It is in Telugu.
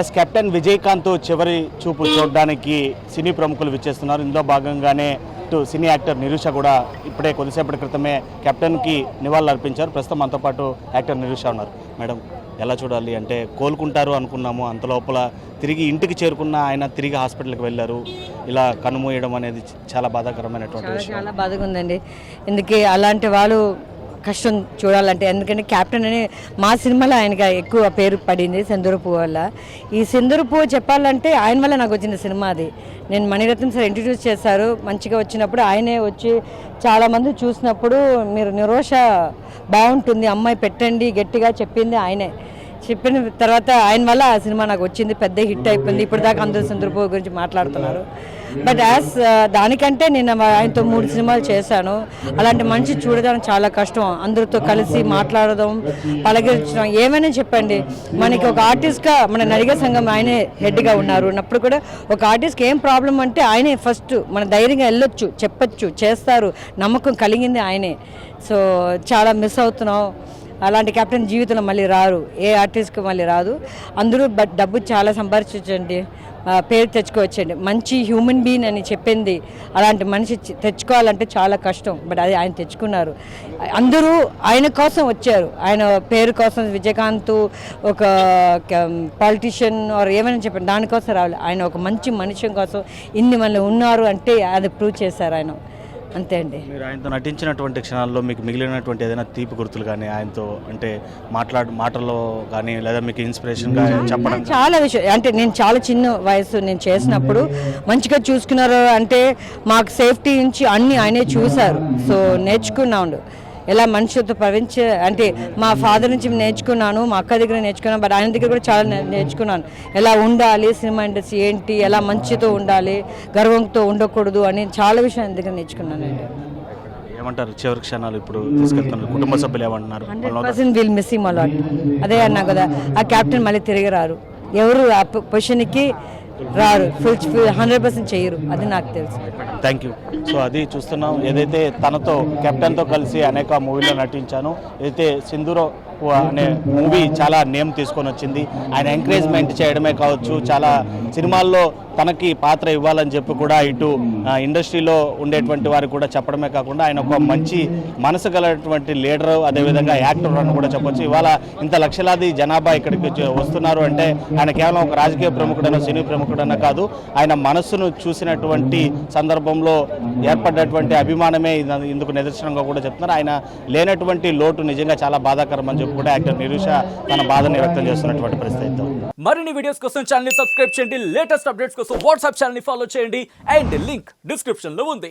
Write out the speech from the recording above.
ఎస్ కెప్టెన్ విజయకాంత్ చివరి చూపు చూడడానికి సినీ ప్రముఖులు విచ్చేస్తున్నారు. ఇందులో భాగంగానే ఇటు సినీ యాక్టర్ నిరుష కూడా ఇప్పుడే కొద్దిసేపటి క్రితమే కెప్టెన్కి నివాళులు అర్పించారు. ప్రస్తుతం మనతో పాటు యాక్టర్ నిరుష ఉన్నారు. మేడం ఎలా చూడాలి అంటే కోలుకుంటారు అనుకున్నాము. అంత లోపల తిరిగి ఇంటికి చేరుకున్న ఆయన తిరిగి హాస్పిటల్కి వెళ్ళారు. ఇలా కనుమూయడం అనేది చాలా బాధాకరమైనటువంటి చాలా విషయం. చాలా బాధగా ఉందండి. ఎందుకే అలాంటి వాళ్ళు కష్టం చూడాలంటే. ఎందుకంటే క్యాప్టెన్ అని మా సినిమాలో ఆయనకి ఎక్కువ పేరు పడింది సెందూరు పువ్వు వల్ల. ఈ సెందూరు పువ్వు చెప్పాలంటే ఆయన వల్ల నాకు వచ్చిన సినిమా అది. నేను మణిరత్నం సార్ ఇంట్రడ్యూస్ చేశారు. మంచిగా వచ్చినప్పుడు ఆయనే వచ్చి చాలామంది చూసినప్పుడు మీరు నిరోష బాగుంటుంది అమ్మాయి పెట్టండి గట్టిగా చెప్పింది ఆయనే. చెప్పిన తర్వాత ఆయన వల్ల ఆ సినిమా నాకు వచ్చింది పెద్ద హిట్ అయిపోయింది. ఇప్పుడు దాకా అందరూ చంద్రబాబు గురించి మాట్లాడుతున్నారు. బట్ యాజ్ uh, దానికంటే నేను ఆయనతో మూడు సినిమాలు చేశాను. అలాంటి మనిషి చూడడం చాలా కష్టం. అందరితో కలిసి మాట్లాడడం పలకరించడం ఏమైనా చెప్పండి. మనకి ఒక ఆర్టిస్ట్గా మన నడిగ సంఘం ఆయనే హెడ్గా ఉన్నారు. ఉన్నప్పుడు కూడా ఒక ఆర్టిస్ట్కి ఏం ప్రాబ్లం అంటే ఆయనే ఫస్ట్ మన ధైర్యంగా వెళ్ళొచ్చు చెప్పచ్చు చేస్తారు. నమ్మకం కలిగింది ఆయనే. సో చాలా మిస్ అవుతున్నాం. అలాంటి కెప్టెన్ జీవితంలో మళ్ళీ రారు. ఏ ఆర్టిస్ట్కి మళ్ళీ రాదు. అందరూ బట్ డబ్బు చాలా సంపాదించండి పేరు తెచ్చుకోవచ్చండి. మంచి హ్యూమన్ బీయింగ్ అని చెప్పింది. అలాంటి మనిషి తెచ్చుకోవాలంటే చాలా కష్టం. బట్ అది ఆయన తెచ్చుకున్నారు. అందరూ ఆయన కోసం వచ్చారు. ఆయన పేరు కోసం విజయకాంత్ ఒక పాలిటిషియన్ ఆర్ ఏమైనా చెప్పండి. దానికోసం రావాలి. ఆయన ఒక మంచి మనిషి కోసం ఇన్ని మంది ఉన్నారు అంటే అది ప్రూవ్ చేశారు ఆయన. అంతే అండి. మీరు ఆయనతో నటించినటువంటి క్షణాల్లో మీకు మిగిలినటువంటి ఏదైనా తీపి గుర్తులు కానీ ఆయనతో అంటే మాట్లాడు మాటల్లో కానీ లేదా మీకు ఇన్స్పిరేషన్గా చెప్పడం చాలా విషయం అంటే నేను చాలా చిన్న వయసు నేను చేసినప్పుడు మంచిగా చూసుకున్నారు అంటే మాకు సేఫ్టీ నుంచి అన్ని ఆయనే చూశారు. సో నేర్చుకున్నాను ఎలా మనుషులతో ప్రవహించే అంటే మా ఫాదర్ నుంచి నేర్చుకున్నాను మా అక్క దగ్గర నేర్చుకున్నాను బట్ ఆయన దగ్గర కూడా చాలా నేర్చుకున్నాను. ఎలా ఉండాలి సినిమా ఇండస్ట్రీ ఏంటి ఎలా మంచితో ఉండాలి గర్వంతో ఉండకూడదు అని చాలా విషయం ఆయన దగ్గర నేర్చుకున్నాను అండి ఏమంటారు? చివరి క్షణాలు ఇప్పుడు తీసుకెళ్తున్నారు కుటుంబ సభ్యులు ఏమంటున్నారు? విల్ అదే అన్నా కదా ఆ కెప్టెన్ మళ్ళీ తిరిగి రారు. ఎవరు ఆ పొజిషన్కి రారు. ఫుల్ హండ్రెడ్ పర్సెంట్ చేయరు. అది నాకు తెలుసు. థ్యాంక్ యూ సో అది చూస్తున్నాం. ఏదైతే తనతో కెప్టెన్తో కలిసి అనేక మూవీలో నటించాను. ఏదైతే సింధూరో అనే మూవీ చాలా నేమ్ తీసుకొని వచ్చింది. ఆయన ఎంకరేజ్మెంట్ చేయడమే కావచ్చు చాలా సినిమాల్లో తనకి పాత్ర ఇవ్వాలని చెప్పి కూడా ఇటు ఇండస్ట్రీలో ఉండేటువంటి వారికి కూడా చెప్పడమే కాకుండా ఆయన ఒక మంచి మనసు గలటువంటి లీడర్ అదేవిధంగా యాక్టర్ అని కూడా చెప్పొచ్చు. ఇవాళ ఇంత లక్షలాది జనాభా ఇక్కడికి వచ్చి- వస్తున్నారు అంటే ఆయన కేవలం ఒక రాజకీయ ప్రముఖుడైన సినీ ప్రముఖుడైనా కాదు ఆయన మనస్సును చూసినటువంటి సందర్భంలో ఏర్పడ్డటువంటి అభిమానమే ఇందుకు నిదర్శనంగా కూడా చెప్తున్నారు. ఆయన లేనటువంటి లోటు నిజంగా చాలా బాధాకరం అని చెప్పి కూడా యాక్టర్ నిరుష తన బాధని వ్యక్తం చేస్తున్నటువంటి పరిస్థితి మరిన్ని వీడియోస్ కోసం ఛానల్ సబ్స్క్రైబ్ చేయండి. లేటెస్ట్ అప్డేట్స్ కోసం వాట్సాప్ ఛానల్ ఫాలో చేయండి. అండ్ లింక్ డిస్క్రిప్షన్లో ఉంది.